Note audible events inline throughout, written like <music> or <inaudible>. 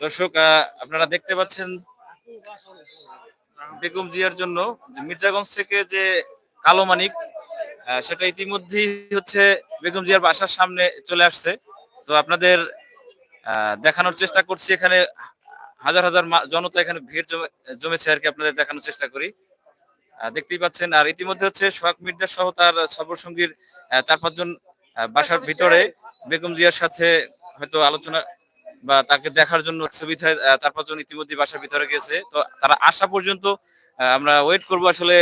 দর্শক আপনারা দেখতে পাচ্ছেন বেগম জিয়ার জন্য মির্জাগঞ্জ থেকে যে কালো মানিক সেটা ইতিমধ্যেই হচ্ছে বেগম জিয়ার বাসার সামনে চলে আসছে। তো আপনাদের দেখানোর চেষ্টা করছি, এখানে হাজার হাজার জনতা এখানে ভিড় জমে- জমেছে আর কি, আপনাদের দেখানোর চেষ্টা করি। দেখতেই পাচ্ছেন। আর ইতিমধ্যে হচ্ছে সোহাগ মির্জা সহ তার সফর সঙ্গীর আহ, চার পাঁচজন বাসার ভিতরে বেগম জিয়ার সাথে হয়তো আলোচনা বা তাকে দেখার জন্য সুবিধায় চার পাঁচজন ইতিমধ্যে বাসার ভিতরে গেছে। তো তারা আসা পর্যন্ত আমরা ওয়েট করব আসলে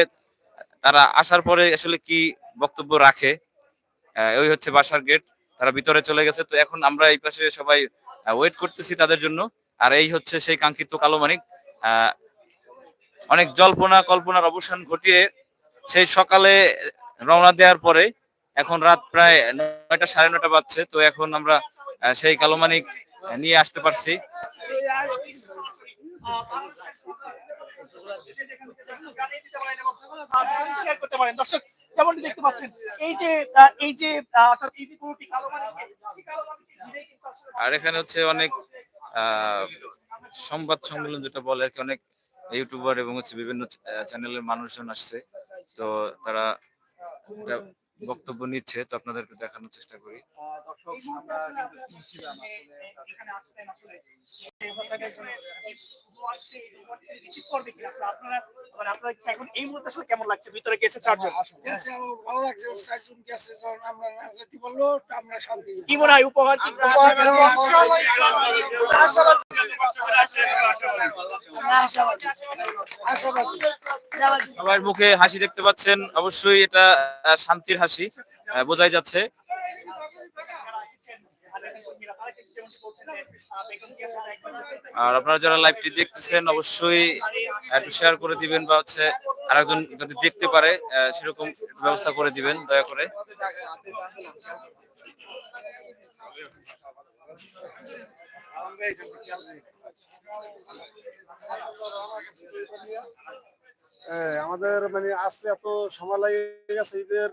তারা আসার পরে আসলে কি বক্তব্য রাখে। ওই হচ্ছে বাসার গেট তারা ভিতরে চলে গেছে। তো এখন আমরা এই পাশে সবাই ওয়েট করতেছি তাদের জন্য। আর এই হচ্ছে সেই কাঙ্ক্ষিত কালো মানিক। অনেক জল্পনা কল্পনার অবসান ঘটিয়ে সেই সকালে রওনা দেওয়ার পরে এখন রাত প্রায় নয়টা সাড়ে নয়টা বাজছে তো এখন আমরা সেই কালো মানিক নিয়ে আসতে পারছি। শেয়ার করতে পারেন। দর্শক যেমনটি দেখতে পাচ্ছেন এই যে এই যে অর্থাৎ এই যে গরুটি কালো মানিককে, এই কালো মানিককে ঘিরেই কিন্তু আসলে আর এখানে হচ্ছে অনেক আহ, সংবাদ সম্মেলন যেটা বলে আর কি অনেক ইউটিউবার এবং হচ্ছে বিভিন্ন চ্যানেলের মানুষজন আসছে। তো তারা বক্তব্য নিচ্ছে তো আপনাদেরকে দেখানোর চেষ্টা করি। কি মনে হয় উপহার। সবার মুখে হাসি দেখতে পাচ্ছেন। অবশ্যই এটা শান্তির হাসি। আহ, বোঝাই যাচ্ছে। আর আপনারা যারা লাইভটি দেখতেছেন অবশ্যই একটু শেয়ার করে দিবেন বা হচ্ছে আরেকজন যদি দেখতে পারে সেরকম ব্যবস্থা করে দিবেন দয়া করে। আমাদের মানে আসতে এত সময় লাগে গেছে ঈদের।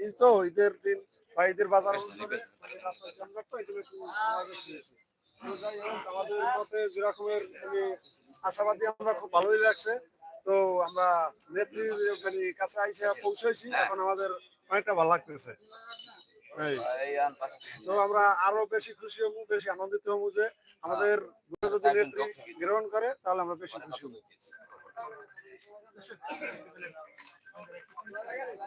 ঈদ তো ঈদের দিন বা ঈদের বাজার যাই হোক, আমাদের মতে যেরকমের মানে আশাবাদী আমরা খুব ভালোই লাগছে। তো আমরা নেত্রীর মানে কাছে আইসা পৌঁছেছি এখন আমাদের অনেকটা ভালো লাগতেছে। তো আমরা আরও বেশি খুশি হব বেশি আনন্দিত হব যে আমাদের যদি নেত্রী গ্রহণ করে তাহলে আমরা বেশি খুশি হব। <laughs>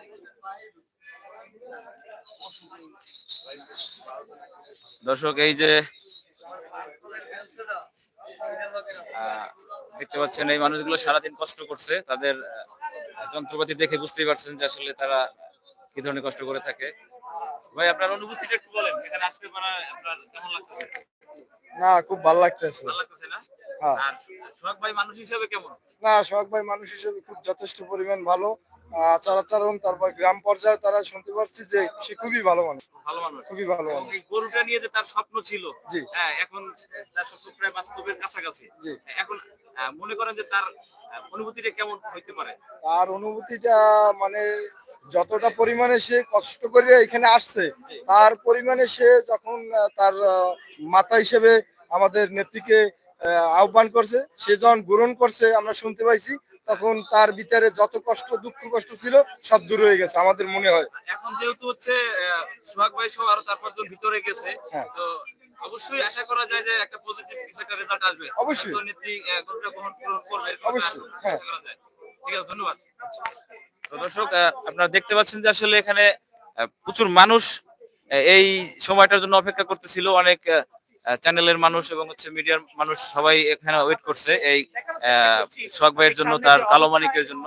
দর্শক এই যে দেখতে পাচ্ছেন এই মানুষগুলো সারাদিন কষ্ট করছে। তাদের যন্ত্রপাতি দেখে বুঝতেই পারছেন যে আসলে তারা কি ধরনের কষ্ট করে থাকে। ভাই আপনার অনুভূতিটা একটু বলেন এখানে আসতে পারা আপনার কেমন লাগতেছে? না খুব ভালো লাগতেছে। ভালো লাগতেছে না? হ্যাঁ। আর সোহাগ ভাই মানুষ হিসেবে কেমন? না সোহাগ ভাই মানুষ হিসেবে খুব যথেষ্ট পরিমাণ ভালো। আচরণ তারপর গ্রাম পর্যায়ে তারা শুনতে পারছি যে সে খুবই ভালো মানুষ। ভালো মানুষ। খুবই ভালো মানুষ। গরুটা নিয়ে যে তার স্বপ্ন ছিল জি। হ্যাঁ এখন তার স্বপ্ন প্রায় বাস্তবের কাছাকাছি। জি। এখন মনে করেন যে তার অনুভূতিটা কেমন হইতে পারে? তার অনুভূতিটা মানে যতটা পরিমাণে সে কষ্ট করে এখানে আসছে তার পরিমাণে সে যখন তার মাতা হিসেবে আমাদের নেত্রীকে আহ্বান করছে সে যখন গ্রহণ করছে আমরা শুনতে পাইছি তখন তার ভিতরে যত কষ্ট দুঃখ কষ্ট ছিল সব দূর হয়ে গেছে আমাদের মনে হয় এখন যেহেতু হচ্ছে সোহাগ ভাই সহ আরও চার পাঁচজন ভিতরে গেছে হ্যাঁ। তো অবশ্যই আশা করা যায় যে একটা পজিটিভ কিছু একটা রেজাল্ট আসবে অবশ্যই। নেত্রী গ্রহণ করবে অবশ্যই, হ্যাঁ। ঠিক আছে ধন্যবাদ দর্শক আপনারা দেখতে পাচ্ছেন যে আসলে এখানে প্রচুর মানুষ এই সময়টার জন্য অপেক্ষা করতেছিল অনেক চ্যানেলের মানুষ এবং হচ্ছে মিডিয়ার মানুষ সবাই এখানে ওয়েট করছে এই সোহাগ ভাইয়ের জন্য তার কালো মানিকের জন্য।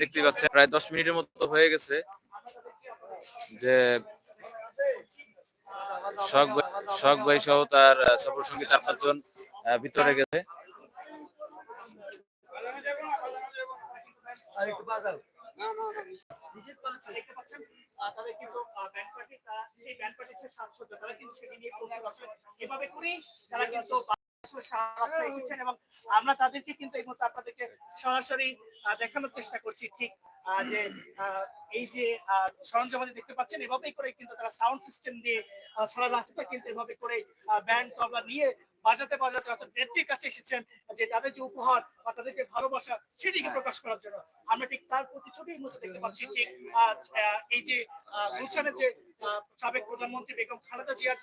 দেখতেই পাচ্ছেন প্রায় দশ মিনিটের মতো হয়ে গেছে যে সোহাগ ভাই ভাই সহ তার সফর সঙ্গী চার পাঁচজন ভিতরে গেছে। দেখতে পাচ্ছেন আহ, তাদের কিন্তু ব্যান্ড পার্টি তারা, সেই ব্যান্ড পার্টির সাজসজ্জা, তারা কিন্তু সেটি নিয়ে প্রস্তুত আসলে এভাবে করেই তারা কিন্তু আসলে রাস্তায় এসেছেন এবং আমরা তাদেরকে কিন্তু এই মুহূর্তে আপনাদেরকে সরাসরি দেখানোর চেষ্টা করছি ঠিক যে এই যে আহ, সরঞ্জাম দেখতে পাচ্ছেন এভাবেই করে কিন্তু তারা সাউন্ড সিস্টেম দিয়ে সারা রাস্তা কিন্তু এভাবে করে ব্যান্ড তবলা নিয়ে বাজাতে বাজাতে অর্থাৎ নেত্রীর কাছে এসেছেন যে তাদের যে উপহার বা তাদের যে ভালোবাসা সেটিকে প্রকাশ করার জন্য। আমরা ঠিক তার প্রতিছবি এই মুহূর্তে দেখতে পাচ্ছি ঠিক এই যে গুলশানের যে সাবেক প্রধানমন্ত্রী বেগম খালেদা জিয়ার